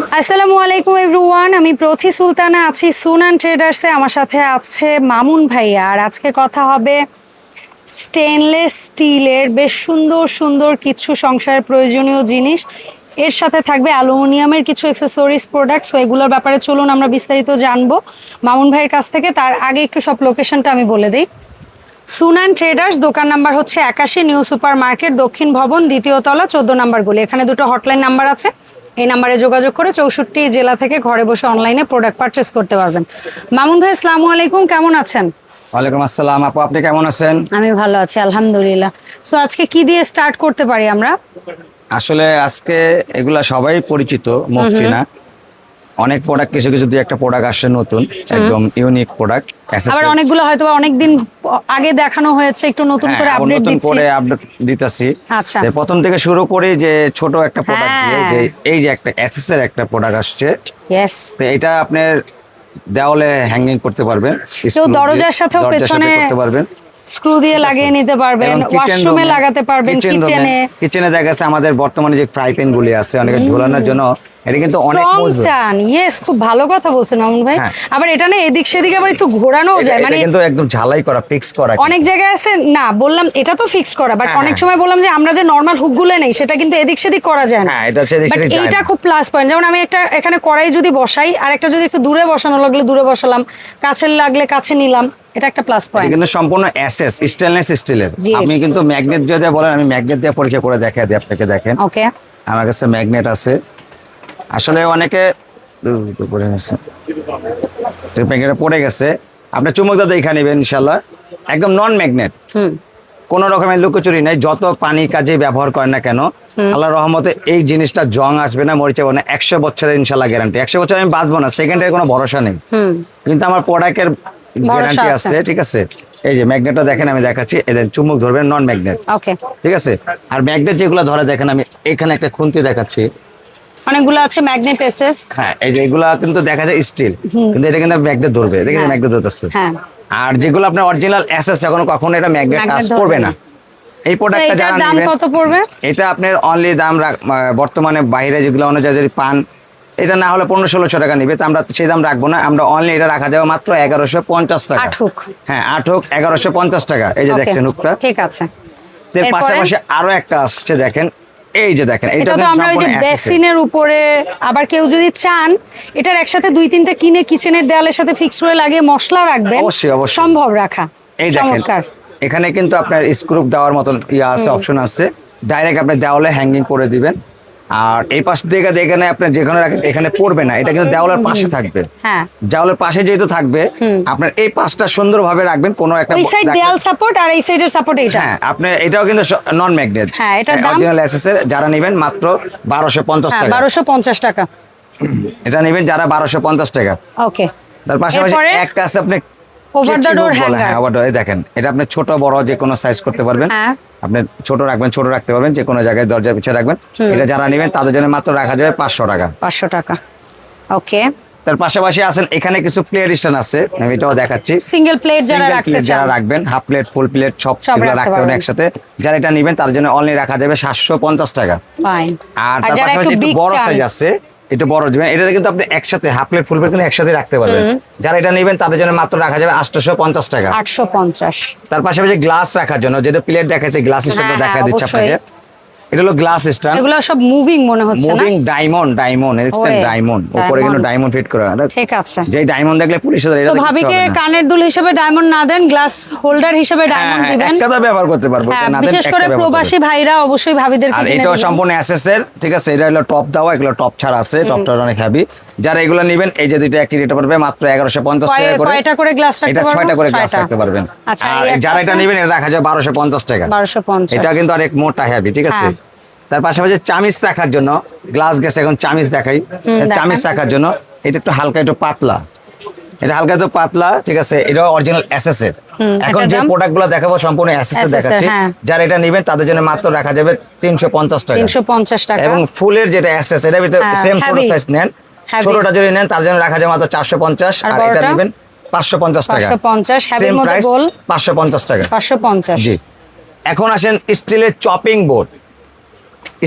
আসসালামু আলাইকুম এভরিওয়ান, আমি প্রথি সুলতানা আছি সুনান ট্রেডার্সে। আমার সাথে আছে মামুন ভাইয়া, আর আজকে কথা হবে স্টেনলেস স্টিলের বেশ সুন্দর সুন্দর কিছু সংসারের প্রয়োজনীয় জিনিস। এর সাথে থাকবে অ্যালুমিনিয়ামের কিছু অ্যাক্সেসরিজ প্রোডাক্টস তো এগুলোর ব্যাপারে চলুন আমরা বিস্তারিত জানব। মামুন ভাইয়ের কাছ থেকে, তার আগে একটু সব লোকেশনটা আমি বলে দিই। সুনান ট্রেডার্স দোকান নাম্বার হচ্ছে একাশি নিউ সুপার মার্কেট দক্ষিণ ভবন দ্বিতীয় তলা চোদ্দ নাম্বার গুলি। এখানে দুটো হটলাইন নাম্বার আছে। এই নাম্বারে যোগাযোগ করে চৌষট্টি জেলা থেকে ঘরে বসে অনলাইনে প্রোডাক্ট পারচেস করতে পারবেন। মামুন ভাই আসসালামু আলাইকুম কেমন আছেন? ওয়ালাইকুম আসসালাম আপু আপনি কেমন আছেন? আমি ভালো আছি আলহামদুলিল্লাহ। সো আজকে কি দিয়ে স্টার্ট করতে পারি আমরা? আসলে আজকে এগুলা সবাই পরিচিত মুখ চিনা। অনেক প্রোডাক্ট কিছু কিছু দুই একটা প্রোডাক্ট আসছে নতুন একদম ইউনিক প্রোডাক্ট আবার অনেকগুলো হয়তো অনেকদিন আগে দেখানো হয়েছে একটু নতুন করে আপডেট হ্যাঁ, নতুন দিচ্ছি। করে আপডেট দিতেছি। আচ্ছা। প্রথম থেকে শুরু করি যে ছোট একটা প্রোডাক্ট দিয়ে হ্যাঁ। যে এই যে একটা এসএস এর একটা প্রোডাক্ট আসছে ইয়েস তো এটা আপনার দেওয়ালে হ্যাঙ্গিং করতে পারবেন কেউ দরজার সাথেও সাথে পেছনে করতে পারবেন। স্ক্রু দিয়ে লাগিয়ে নিতে পারবেন ওয়াশরুমে লাগাতে পারবেন কিচেনে কিচেনে দেখা গেছে আমাদের বর্তমানে যে ফ্রাই প্যান গুলি আছে অনেকে ঝোলানোর জন্য এটা কিন্তু অনেক মজবুত। চান। ইয়েস খুব ভালো কথা বলছেন মামুন ভাই। হ্যাঁ। আবার এটা না এদিক সেদিকে আবার একটু ঘোরানো যায়। মানে কিন্তু একদম ঝালাই করা ফিক্স করা অনেক জায়গায় আছে না বললাম এটা তো ফিক্স করা বাট হ্যাঁ, অনেক হ্যাঁ। সময় বললাম যে আমরা যে নর্মাল হুকগুলো নেই সেটা কিন্তু এদিক সেদিক করা যায় না। এটা হচ্ছে বাট। খুব প্লাস পয়েন্ট যেমন আমি একটা এখানে কড়াই যদি বসাই আর একটা যদি একটু দূরে বসানো লাগলে দূরে বসালাম কাছে লাগলে কাছে নিলাম এটা একটা প্লাস পয়েন্ট কিন্তু সম্পূর্ণ এসএস স্টেনলেস স্টিলের জি। কিন্তু ম্যাগনেট যদি বলেন আমি ম্যাগনেট দিয়ে পরীক্ষা করে দেখা দিই আপনাকে দেখেন। ওকে আমার কাছে ম্যাগনেট আছে। আসলে অনেকে পড়ে গেছে? ম্যাগনেট পড়ে গেছে। আপনি চুমুকটা দেখে নেবেন ইনশাল্লাহ একদম নন ম্যাগনেট কোনো রকমের লুকোচুরি নাই যত পানি কাজে ব্যবহার করেন না কেন আল্লাহ রহমতে এই জিনিসটা জং আসবে না মরিচা না একশো বছরের ইনশাল্লাহ গ্যারান্টি একশো বছর আমি বাঁচবো না সেকেন্ডের কোনো ভরসা নেই। কিন্তু আমার প্রোডাক্টের গ্যারান্টি আছে। ঠিক আছে? এই যে ম্যাগনেটটা দেখেন আমি দেখাচ্ছি। এদের চুমুক ধরবেন নন ম্যাগনেট ঠিক আছে? আর ম্যাগনেট যেগুলো ধরে দেখেন আমি এখানে একটা খুন্তি দেখাচ্ছি। অনেকগুলো আছে ম্যাগনেট এসএস হ্যাঁ এই যে এগুলা কিন্তু দেখা যায় স্টিল কিন্তু এটা কিন্তু ম্যাগনেট ধরবে। দেখেন। ম্যাগনেট ধরতেছে। হ্যাঁ। আর যেগুলো আপনার অরিজিনাল এসএস এখন কখনো এটা ম্যাগনেট টাচ করবে না। এই প্রোডাক্টটা যারা দাম কত পড়বে? এটা আপনার অনলি দাম বর্তমানে বাইরে যেগুলো অনুযায়ী যদি পান এটা না হলে পনেরো ষোলোশো টাকা নিবে। তো আমরা সেই দাম রাখব না। আমরা অনলি এটা রাখা যাবে মাত্র এগারোশো পঞ্চাশ টাকা। হ্যাঁ আট হোক এগারোশো পঞ্চাশ টাকা। এই যে দেখছেন হুকটা। ঠিক আছে। এর পাশাপাশি আরও একটা আসছে দেখেন। এই যে দেখেন এটা তো আমরা ওই যে বেসিনের উপরে আবার কেউ যদি চান এটার একসাথে দুই তিনটা কিনে কিচেনের দেয়ালের সাথে ফিক্স করে লাগিয়ে মশলা রাখবেন অবশ্যই, অবশ্যই। সম্ভব রাখা। এই দেখেন এখানে কিন্তু আপনার স্ক্রুপ দেওয়ার মতন ইয়ে আছে অপশন আছে। ডাইরেক্ট আপনি দেওয়ালে হ্যাঙ্গিং করে দিবেন। আর এই পাশ থেকে এখানে আপনি যেখানে রাখেন এখানে পড়বে না এটা কিন্তু দেওয়ালের পাশে থাকবে। হ্যাঁ। দেওয়ালের পাশে যেহেতু থাকবে আপনার এই পাশটা সুন্দরভাবে রাখবেন কোনো একটা ওই সাইড। দেয়াল সাপোর্ট আর এই সাইডের সাপোর্ট এইটা। হ্যাঁ আপনি এটাও কিন্তু নন ম্যাগনেট হ্যাঁ, এটার দাম? অরিজিনাল এসএসএর যারা নেবেন মাত্র বারোশো পঞ্চাশ হ্যাঁ টাকা। বারোশো পঞ্চাশ টাকা। এটা নেবেন যারা বারোশো পঞ্চাশ টাকা। ওকে তার পাশাপাশি? একটা আছে আপনি হ্যাঁ ওভার ডোর দেখেন এটা আপনি ছোট বড় যে কোনো সাইজ করতে পারবেন। হ্যাঁ। আপনি ছোট রাখবেন ছোট রাখতে পারবেন যে কোনো জায়গায় দরজার পিছিয়ে রাখবেন। এটা যারা নেবেন তাদের জন্য মাত্র রাখা যাবে পাঁচশো টাকা। পাঁচশো টাকা। ওকে। তার পাশাপাশি আছেন এখানে কিছু প্লেট স্ট্যান্ড আছে আমি এটাও দেখাচ্ছি। সিঙ্গেল প্লেট যারা রাখতে plate যারা রাখবেন হাফ প্লেট ফুল প্লেট সব এগুলো রাখতে হবে। একসাথে। যারা এটা নেবেন তার জন্য অনলি রাখা যাবে সাতশো পঞ্চাশ টাকা। ফাইন আর আর তার পাশাপাশি একটু বড় সাইজ আছে একটু বড় দিবেন। এটাতে কিন্তু আপনি একসাথে হাফ প্লেট ফুল প্লেট কিন্তু একসাথে রাখতে পারবেন। যারা এটা নেবেন তাদের জন্য মাত্র রাখা যাবে আটশোশো পঞ্চাশ টাকা। আটশো পঞ্চাশ তার পাশাপাশি গ্লাস রাখার জন্য যেটা প্লেট দেখাচ্ছে গ্লাস হিসেবে হ্যাঁ, দেখা হ্যাঁ, দিচ্ছে। আপনাকে। এটা হলো গ্লাস স্ট্যান্ড এগুলো সব মুভিং মনে হচ্ছে না? মুভিং ডায়মন্ড ডায়মন্ড দেখছেন? ডায়মন্ড উপরে কিন্তু ডায়মন্ড ফিট করা এটা ঠিক আছে। যে ডায়মন্ড দেখলে পুলিশ তো এটা ভাবিকে কানের দুল হিসেবে ডায়মন্ড না দেন গ্লাস হোল্ডার হিসেবে ডায়মন্ড দিবেন হ্যাঁ, একটা দা ব্যবহার করতে পারব হ্যাঁ না দেন বিশেষ করে প্রবাসী ভাইরা অবশ্যই ভাবিদেরকে এটা কিনে এটাও সম্পূর্ণ এসএস এর ঠিক আছে? এটা হলো টপ দাও এগুলো টপ ছাড় আছে টপটা অনেক হেভি যারা এগুলো নেবেন এই যে দুইটা একই রেটে পারবে মাত্র এগারোশো পঞ্চাশ টাকা করে কয়টা করে গ্লাস রাখতে এটা? ছয়টা করে গ্লাস রাখতে পারবেন আচ্ছা, আর যারা এটা? নেবেন এটা রাখা যাবে বারোশো পঞ্চাশ টাকা এটা কিন্তু অনেক মোটা হেভি ঠিক আছে হ্যাঁ। তার পাশাপাশি চামিচ রাখার জন্য গ্লাস গ্যাস এখন চামিচ দেখাই। চামিচ রাখার জন্য এটা একটু হালকা একটু পাতলা এটা হালকা একটু পাতলা ঠিক আছে এটা অরিজিনাল এসএস এর এখন যে দাম? প্রোডাক্টগুলো দেখাবো সম্পূর্ণ এসএস এর দেখাচ্ছি হ্যাঁ। যারা এটা নেবেন তাদের জন্য মাত্র রাখা যাবে তিনশো পঞ্চাশ টাকা তিনশো পঞ্চাশ টাকা এবং ফুলের যেটা এসএস এটা ভিতরে সেম ছোট সাইজ নেন। ছোটটা যদি নেন তার জন্য রাখা যাবে মাত্র চারশো পঞ্চাশ আর এটা নেবেন পাঁচশো পঞ্চাশ টাকা। সেম প্রাইস পাঁচশো পঞ্চাশ টাকা। পাঁচশো পঞ্চাশ। জি। এখন আসেন স্টিলের চপিং বোর্ড।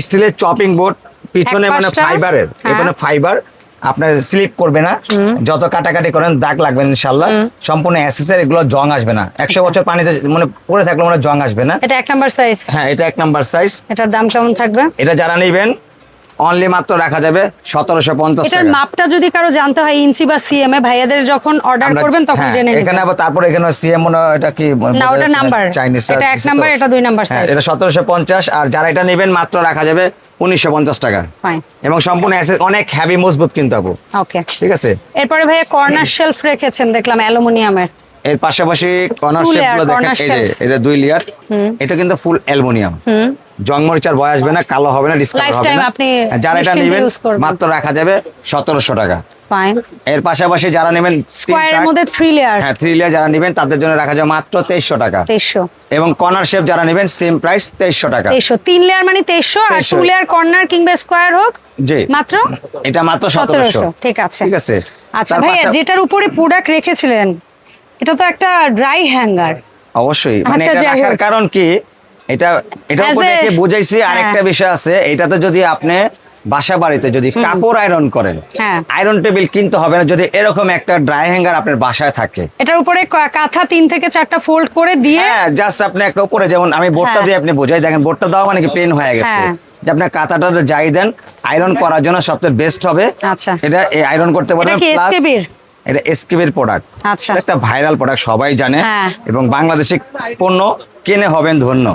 স্টিলের চপিং বোর্ড পিছনে মানে ফাইবারের হ্যাঁ। এখানে ফাইবার আপনার স্লিপ করবে না। যত কাটাকাটি করেন দাগ লাগবে ইনশাল্লাহ সম্পূর্ণ অ্যাসেসের এগুলো জং আসবে না। একশো বছর পানিতে মানে পড়ে থাকলে মানে জং আসবে না। এটা এক নাম্বার সাইজ হ্যাঁ এটা এক নাম্বার সাইজ এটার দাম কেমন থাকবে? এটা যারা নেবেন অনলি মাত্র রাখা যাবে সতেরোশো পঞ্চাশ এটার মাপটা যদি কারও জানতে হয় ইঞ্চি বা সিএম এ ভাইয়াদের যখন অর্ডার করবেন তখন হ্যাঁ, জেনে এখানে আবার তারপর এখানে সিএম মনে এটা কি না, ওটা number। চাইনিজ এটা এক নাম্বার এটা দুই নাম্বার size। এটা সতেরোশো পঞ্চাশ আর যারা এটা নেবেন মাত্র রাখা যাবে উনিশশো পঞ্চাশ টাকা। এবং সম্পূর্ণ অনেক হ্যাভি মজবুত কিন্তু আপু। ওকে ঠিক আছে? এরপরে ভাইয়া কর্নার শেলফ রেখেছেন দেখলাম অ্যালুমিনিয়ামের। এর পাশাপাশি কর্নার Two শেপগুলো দেখেন এই যে এটা দুই লেয়ার এটা কিন্তু ফুল অ্যালুমিনিয়াম জংমরিচার বয় আসবে না কালো হবে না ডিসকালার হবে না। যারা এটা নেবেন মাত্র রাখা যাবে সতেরোশো টাকা। ফাইন এর পাশাপাশি যারা নেবেন স্কোয়ারের মধ্যে থ্রি লেয়ার হ্যাঁ থ্রি লেয়ার যারা নেবেন তাদের জন্য রাখা যাবে মাত্র তেইশশো টাকা। এবং কর্নার শেপ যারা নেবেন সেম প্রাইস তেইশশো টাকা। তিন লেয়ার মানে তেইশশো আর 2300 টু লেয়ার কর্নার কিংবা স্কোয়ার হোক জি। মাত্র এটা মাত্র সতেরোশো। ঠিক আছে। ঠিক আছে। আচ্ছা ভাইয়া যেটার উপরে প্রোডাক্ট রেখেছিলেন এটা তো একটা ড্রাই হ্যাঙ্গার অবশ্যই মানে আচ্ছা, এটা রাখার কারণ কি এটা এটা উপরে বুঝাইছি আরেকটা হ্যাঁ। বিষয় আছে এটাতে যদি আপনি বাসা বাড়িতে যদি কাপড় আয়রন করেন হ্যাঁ। আয়রন টেবিল কিনতে হবে না যদি এরকম একটা ড্রাই হ্যাঙ্গার আপনার বাসায় থাকে এটার উপরে কাঁথা তিন থেকে চারটা ফোল্ড করে দিয়ে হ্যাঁ জাস্ট আপনি একটা উপরে যেমন আমি বোর্ডটা হ্যাঁ। দিয়ে আপনি বোঝাই দেখেন বোর্ডটা দেওয়া মানে কি প্লেন হয়ে গেছে হ্যাঁ। যে আপনার কাঁথাটা যাই দেন আয়রন করার জন্য সবচেয়ে বেস্ট হবে আচ্ছা। এটা আয়রন করতে পারেন প্লাস? এটা এসকেবির প্রোডাক্ট আচ্ছা। একটা ভাইরাল প্রোডাক্ট সবাই জানে। হ্যাঁ। এবং বাংলাদেশি পণ্য কিনে হবেন ধন্য।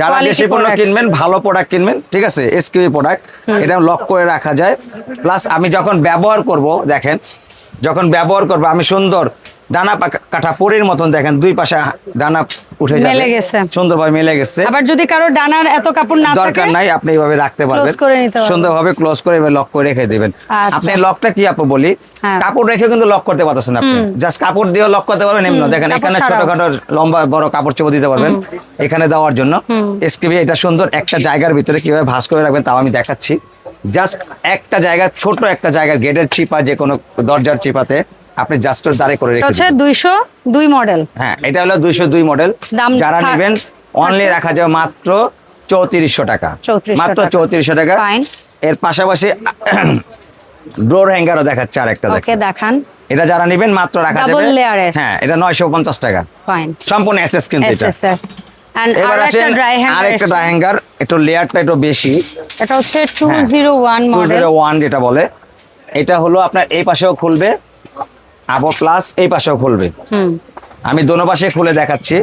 যারা দেশি পণ্য কিনবেন ভালো প্রোডাক্ট কিনবেন ঠিক আছে এসকিউই প্রোডাক্ট এটা লক করে রাখা যায়। প্লাস আমি যখন ব্যবহার করব দেখেন যখন ব্যবহার করব আমি সুন্দর ডানা কাটা পরির মতন দেখেন দুই পাশে ডানা উঠে যাবে। মেলে গেছে। সুন্দরভাবে মিলে গেছে। আবার যদি কারও ডানার এত কাপড় না দরকার নাই আপনি এইভাবে রাখতে পারবেন। সুন্দরভাবে ক্লোজ করে এভাবে লক করে রেখে দিবেন। আচ্ছা। আপনি লকটা কি আপু বলি? হ্যাঁ। কাপড় রেখে কিন্তু লক করতে পারতেছেন আপনি। জাস্ট কাপড় দিয়ে লক করতে পারবেন এমনি দেখেন এখানে ছোটখাটো লম্বা বড় কাপড় চোপড় দিতে পারবেন এখানে দেওয়ার জন্য। এসকেবি এটা সুন্দর একটা জায়গার ভিতরে কীভাবে ভাঁজ করে রাখবেন তাও আমি দেখাচ্ছি। জাস্ট একটা জায়গা ছোট একটা জায়গার গেটের চিপা যে কোনো দরজার চিপাতে আপনি জাস্ট দাঁড়ে করে রেখে। দুইশো দুই মডেল হ্যাঁ এটা হলো দুইশো দুই মডেল যারা নেবেন অনলি রাখা যাবে মাত্র চৌত্রিশশো টাকা। মাত্র টাকা। চৌত্রিশশো টাকা। Fine. এর পাশাপাশি ডোর হ্যাঙ্গারও দেখাচ্ছে আরেকটা ওকে দেখান। এটা যারা নেবেন মাত্র রাখা যাবে। হ্যাঁ এটা নয়শো পঞ্চাশ টাকা। ফাইন সম্পূর্ণ এসএস কিন্তু এটা। এবার আর একটা আসেন আরেকটা হ্যাঙ্গার ড্রাই হ্যাঙ্গার একটু লেয়ারটা একটু বেশি। এটা হচ্ছে টু হ্যাঁ। Zero one two model zero one যেটা বলে। এটা হলো আপনার এই পাশেও খুলবে। আবো প্লাস এই পাশেও খুলবে। আমি দোনো পাশে খুলে দেখাচ্ছি।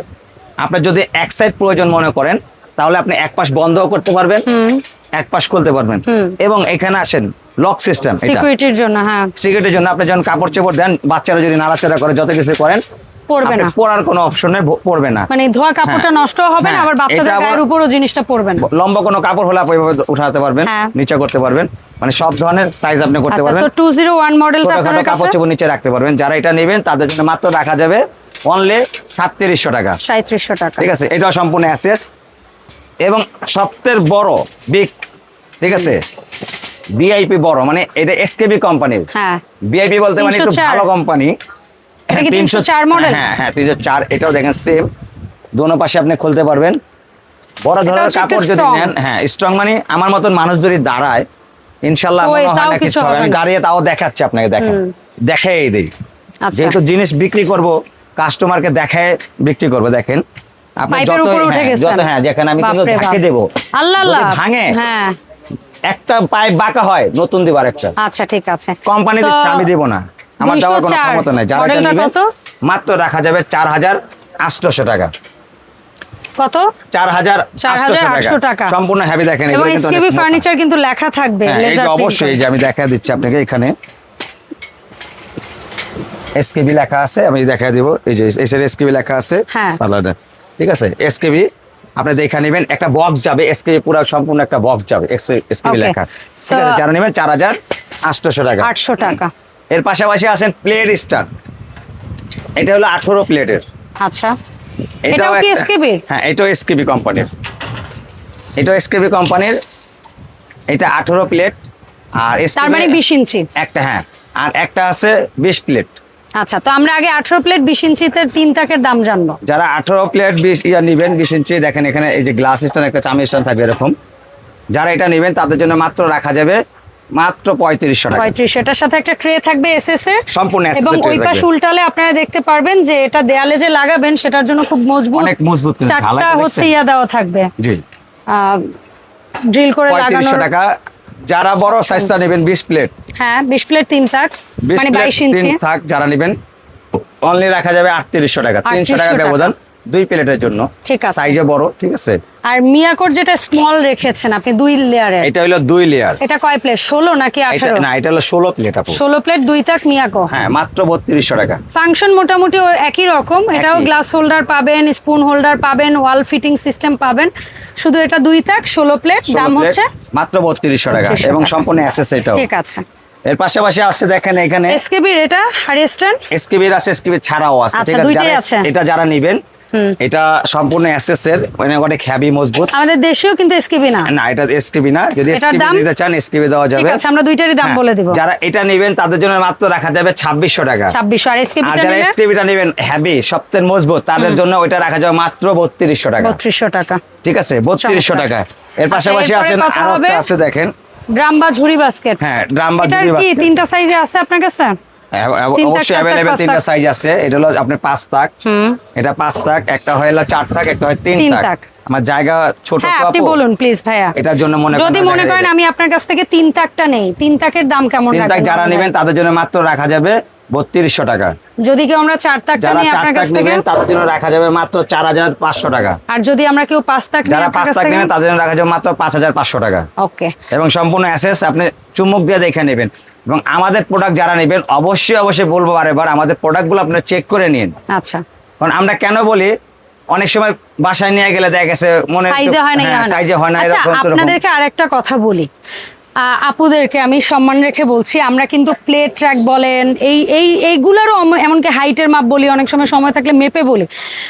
আপনার যদি এক সাইড প্রয়োজন মনে করেন তাহলে আপনি এক পাশ বন্ধও করতে পারবেন এক পাশ খুলতে পারবেন। এবং এখানে আসেন লক সিস্টেম এটা। সিকিউরিটির জন্য হ্যাঁ। সিকিউরিটির জন্য আপনি যখন কাপড় চোপড় দেন বাচ্চারা যদি নাড়াচাড়া করে যত কিছু করেন পড়বে না। পরার কোনো অপশনে পড়বে না। মানে ধোয়া কাপড়টা হ্যাঁ। নষ্ট হবে না হ্যাঁ, আবার বাচ্চাদের গায়ের উপরও জিনিসটা পড়বে না। লম্বা কোনো কাপড় হলে আপনি উঠাতে পারবেন হ্যাঁ। নিচে করতে পারবেন। মানে সব ধরনের সাইজ আপনি করতে আচ্ছা পারবেন। তো টু জিরো ওয়ান মডেলটা ছোটখাটো আপনাদের কাপড় চোপড় নিচে রাখতে পারবেন। যারা এটা নেবেন তাদের জন্য মাত্র রাখা যাবে অনলি সাতত্রিশশো টাকা। সাঁত্রিশশো টাকা। ঠিক আছে এটাও সম্পূর্ণ অ্যাসেস এবং সবচেয়ে বড় বিগ ঠিক আছে? বিআইপি বড় মানে এটা এসকেবি কোম্পানির হ্যাঁ। বিআইপি বলতে মানে একটু ভালো কোম্পানি এটা কি 304 হ্যাঁ হ্যাঁ তিনশো চার এটাও দেখেন সেম দোনো পাশে আপনি খুলতে পারবেন। বড় ধরনের কাপড় যদি নেন হ্যাঁ স্ট্রং মানে আমার মতন মানুষ যদি দাঁড়ায় ইনশাল্লাহ মনে হয় না কিছু আমি দাঁড়িয়ে তাও দেখাচ্ছি আপনাকে দেখেন। দেখাই দিই। আচ্ছা। যেহেতু জিনিস বিক্রি করব কাস্টমারকে দেখায় বিক্রি করব দেখেন। আপনি যত হ্যাঁ, গেছেন। যত হ্যাঁ যেখানে আমি কিন্তু ঢাকে দেবো আল্লাহ আল্লাহ। ভাঙে হ্যাঁ। একটা পাইপ বাঁকা হয় নতুন দিব আরেকটা আচ্ছা ঠিক আছে। কোম্পানি দিচ্ছে আমি দেবো না। আমার দেওয়ার কোনো ক্ষমতা নাই। যারা এটা নেবেন মাত্র রাখা যাবে চার হাজার আটশোশো টাকা। কত? চার হাজার 4,800 টাকা। সম্পূর্ণ হ্যাভি দেখেন এবং এসকেবি ফার্নিচার কিন্তু লেখা থাকবে হ্যাঁ, যে অবশ্যই এই যে আমি দেখা দিচ্ছি আপনাকে এখানে। এসকেবি লেখা আছে আমি দেখা দিব। এই যে এসের এসকেবি লেখা আছে হ্যাঁ। পার্লারটা ঠিক আছে? এসকেবি আপনি দেখে নেবেন একটা বক্স যাবে। এসকেবি পুরো সম্পূর্ণ একটা বক্স যাবে এসকেবি লেখা। যারা নেবেন চার হাজার আটশোশো টাকা। আটশো টাকা। এর পাশাপাশি আছেন প্লেট স্টার এটা হলো আঠেরো প্লেটের আচ্ছা। এটাও কি -র? হ্যাঁ এটাও এসকেবি কোম্পানির এটাও এসকেবি কোম্পানির এটা আঠেরো প্লেট আর তার মানে বিশ ইঞ্চি। একটা হ্যাঁ। আর একটা আছে বিশ প্লেট আচ্ছা তো আমরা আগে আঠারো প্লেট বিশ ইঞ্চিতে তিন তাকের দাম জানব। যারা আঠেরো প্লেট বিশ ইয়া নিবেন বিশ ইঞ্চি দেখেন এখানে এই যে গ্লাস স্ট্যান্ড একটা চামি স্ট্যান্ড থাকবে এরকম। যারা এটা নেবেন তাদের জন্য মাত্র রাখা যাবে মাত্র পঁয়ত্রিশশো টাকা। এটার সাথে একটা ট্রে থাকবে এসএস এর। সম্পূর্ণ এবং ওই পাশ উল্টালে আপনারা দেখতে পারবেন যে এটা দেয়ালে যে লাগাবেন সেটার জন্য খুব মজবুত অনেক মজবুত কিন্তু হচ্ছে ইয়া দেওয়া থাকবে। জি। ড্রিল করে লাগানোর টাকা। যারা বড় সাইজটা নেবেন বিশ প্লেট হ্যাঁ বিশ প্লেট তিন বিশ মানে প্লেট বাইশ তিন থাক যারা নেবেন অনলি রাখা যাবে আটত্রিশশো টাকা। তিনশো 3800 টাকা টাকা। ব্যবধান। দুই প্লেটের জন্য। ঠিক আছে। সাইজে বড় ঠিক আছে? আর মিয়াকোর যেটা স্মল রেখেছেন আপনি দুই লেয়ারের এটা হলো দুই লেয়ার এটা কয় প্লেট ষোলো নাকি এটা আঠারো? না এটা হলো ষোলো প্লেট আপু। ষোলো প্লেট দুই তাক মিয়াকো? হ্যাঁ মাত্র বত্রিশশো টাকা। ফাংশন মোটামুটি একই রকম। এটাও গ্লাস হোল্ডার পাবেন স্পুন হোল্ডার পাবেন ওয়াল ফিটিং সিস্টেম পাবেন। শুধু এটা দুই তাক ষোলো প্লেট দাম হচ্ছে মাত্র বত্রিশশো টাকা। 3200 এবং সম্পূর্ণ অ্যাসেস এটাও। ঠিক আছে। এর পাশাপাশি আসছে দেখেন এখানে। এসকেবির এটা আর স্ট্যান্ড এসকেবির আছে এসকেবির ছাড়াও আছে আচ্ছা, ঠিক আছে? আছে। এটা যারা নেবেন এটা সম্পূর্ণ অ্যাসেস এর মানে অনেক হ্যাভি মজবুত। আমাদের দেশেও কিন্তু এসকেবি না। না এটা এসকেবি না। যদি এসকেবি? নিতে চান এসকেবি দেওয়া যাবে। ঠিক আছে আমরা দুইটারই দাম হ্যাঁ, বলে দিব। যারা এটা নেবেন তাদের জন্য মাত্র রাখা যাবে ছাব্বিশশো টাকা। ছাব্বিশশো আর আর এসকেবিটা যারা নিলে? এসকেবিটা নেবেন হ্যাভি সবচেয়ে মজবুত তাদের জন্য ওইটা রাখা যাবে মাত্র বত্রিশশো টাকা। বত্রিশশো টাকা। ঠিক আছে বত্রিশশো চমৎকার। টাকা। এর পাশাপাশি এরপরে আছেন আরও আছে দেখেন। ড্রাম বা ঝুড়ি বাস্কেট হ্যাঁ ড্রাম বা এটার ঝুড়ি কি তিনটা সাইজে আছে আপনার কাছে? অবশ্যই চার তাক, অ্যাভেলেবেল পাঁচ তিনটা সাইজ আছে। এটা হলো আপনার পাঁচ তাক। এটা পাঁচ তাক একটা হয় চার তাক একটা হয় তিন তিন তাক। তাক। আমার জায়গা ছোট হ্যাঁ তো আপনি বলুন প্লিজ ভাইয়া। এটার জন্য মনে যদি মনে করেন আমি আপনার কাছ থেকে তিন তাকটা নেই তিন তাকের দাম কেমন তিন তাক যারা নেবেন তাদের জন্য মাত্র রাখা যাবে বত্রিশশো টাকা। যদি কেউ আমরা চার নিই আপনার তাক কাছ থেকে নেবেন তাদের জন্য রাখা যাবে মাত্র চার হাজার পাঁচশো টাকা। আর যদি আমরা কেউ পাঁচ তাক যারা পাঁচ তাক নেবেন তাদের জন্য রাখা যাবে মাত্র পাঁচ হাজার পাঁচশো টাকা। ওকে এবং সম্পূর্ণ অ্যাসেস আপনি চুম্বক দিয়ে দেখে নেবেন। এবং আমাদের প্রোডাক্ট যারা নেবেন অবশ্যই অবশ্যই বলব বারেবার আমাদের প্রোডাক্টগুলো আপনারা চেক করে নিন। আচ্ছা। কারণ আমরা কেন বলি অনেক সময় বাসায় নিয়ে গেলে দেখা গেছে মনে সাইজে হয় না ইয়ে হয় সাইজে হয় না আচ্ছা আপনাদেরকে আরেকটা কথা বলি। আপুদেরকে আমি সম্মান রেখে বলছি আমরা কিন্তু প্লেট ট্র্যাক বলেন এই এই এইগুলোরও এমনকি হাইটের মাপ বলি অনেক সময় সময় থাকলে মেপে বলি।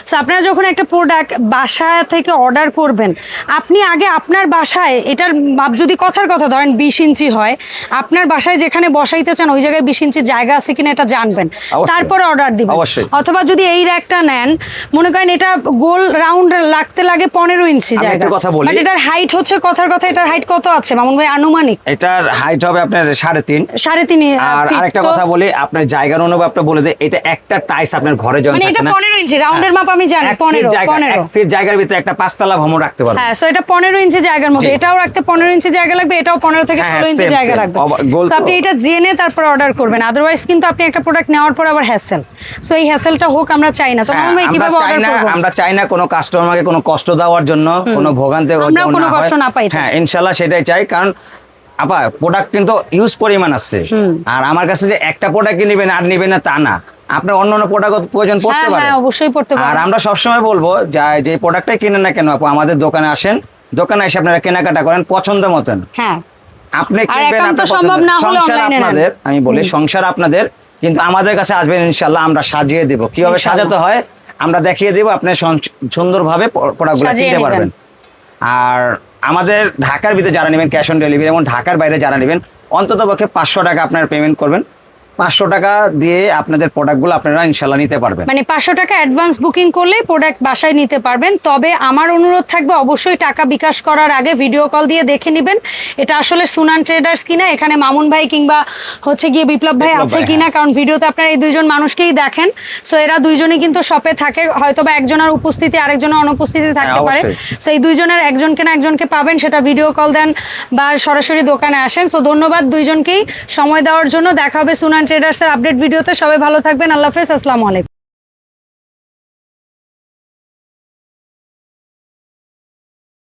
সো আপনারা যখন একটা প্রোডাক্ট বাসা থেকে অর্ডার করবেন আপনি আগে আপনার বাসায় এটার মাপ যদি কথার কথা ধরেন বিশ ইঞ্চি হয় আপনার বাসায় যেখানে বসাইতে চান ওই জায়গায় বিশ ইঞ্চি জায়গা আছে কিনা এটা জানবেন। তারপরে অর্ডার দিবেন। অথবা যদি এই র্যাকটা নেন মনে করেন এটা গোল রাউন্ড লাগতে লাগে পনেরো ইঞ্চি জায়গা একটা কথা বলি। এটার হাইট হচ্ছে কথার কথা এটার হাইট কত আছে? মামুন ভাই আনুমানিক। এটার হাইট হবে আপনার সাড়ে তিন। সাড়ে তিন আর feet আরেকটা কথা বলি আপনার জায়গার অনুভব আপনি বলে দেয় এটা একটা টাইস আপনার ঘরে যখন মানে এটা পনেরো ইঞ্চি রাউন্ডের মাপ আমি জানি পনেরো পনেরো। ফিট জায়গার ভিতরে একটা পাঁচতলা ভ্রমণ রাখতে পারবেন। হ্যাঁ সো এটা পনেরো ইঞ্চি জায়গার মধ্যে এটাও রাখতে পনেরো ইঞ্চি জায়গা লাগবে এটাও পনেরো থেকে হ্যাঁ, ষোলো ইঞ্চি জায়গা. লাগবে। আপনি এটা জেনে তারপর অর্ডার করবেন আদারওয়াইজ কিন্তু আপনি একটা প্রোডাক্ট নেওয়ার পর আবার হ্যাসেল সো এই হ্যাসেলটা হোক আমরা চাই না তো হ্যাঁ, কীভাবে অর্ডার না আমরা চাই না কোনো কাস্টমারকে কোনো কষ্ট দেওয়ার জন্য কোনো ভোগান্তি কোনো না কষ্ট না পাই। হ্যাঁ ইনশাল্লাহ সেটাই চাই কারণ আপা প্রোডাক্ট কিন্তু ইউজ পরিমাণ আছে। আর আমার কাছে যে একটা প্রোডাক্ট নেবেন আর নেবেন না তা না। আপনার অন্য অন্য প্রোডাক্ট প্রয়োজন পড়তে হ্যাঁ পারে। হ্যাঁ অবশ্যই পড়তে আর পারেন আমরা সবসময় বলব যা যে প্রোডাক্টটাই কিনেন না কেন আপু আমাদের দোকানে আসেন। দোকানে এসে আপনারা কেনাকাটা করেন পছন্দ মতন। হ্যাঁ। আপনি আর কিনবেন আপনার সম্ভব পছন্দ সংসার আপনাদের আমি বলি সংসার আপনাদের কিন্তু আমাদের কাছে আসবেন ইনশাল্লাহ আমরা সাজিয়ে দেব। কীভাবে সাজাতে হয় আমরা দেখিয়ে দেব আপনি সুন্দরভাবে প্রোডাক্টগুলো কিনতে পারবেন। আর আমাদের ঢাকার ভিতরে যারা নেবেন ক্যাশ অন ডেলিভারি এবং ঢাকার বাইরে যারা নেবেন অন্তত পক্ষে পাঁচশো টাকা আপনার পেমেন্ট করবেন। পাঁচশো টাকা দিয়ে আপনাদের প্রোডাক্টগুলো আপনারা ইনশাল্লাহ নিতে পারবেন। মানে পাঁচশো টাকা অ্যাডভান্স বুকিং করলেই প্রোডাক্ট বাসায় নিতে পারবেন। তবে আমার অনুরোধ থাকবে অবশ্যই টাকা বিকাশ করার আগে ভিডিও কল দিয়ে দেখে নেবেন। এটা আসলে সুনান ট্রেডার্স কিনা এখানে মামুন ভাই কিংবা হচ্ছে গিয়ে বিপ্লব ভাই আছে কিনা কারণ ভিডিওতে আপনারা এই দুইজন মানুষকেই দেখেন। সো এরা দুইজনই কিন্তু শপে থাকে হয়তো বা একজনের উপস্থিতি আরেকজনের অনুপস্থিতি থাকতে পারে। সো এই দুইজনের একজনকে না একজনকে পাবেন সেটা ভিডিও কল দেন বা সরাসরি দোকানে আসেন। সো ধন্যবাদ দুইজনকেই সময় দেওয়ার জন্য। দেখা হবে সুনান ট্রেডার্সের আপডেট ভিডিওতে সবাই ভালো থাকবেন। আল্লাহ হাফেজ। আসসালামু আলাইকুম।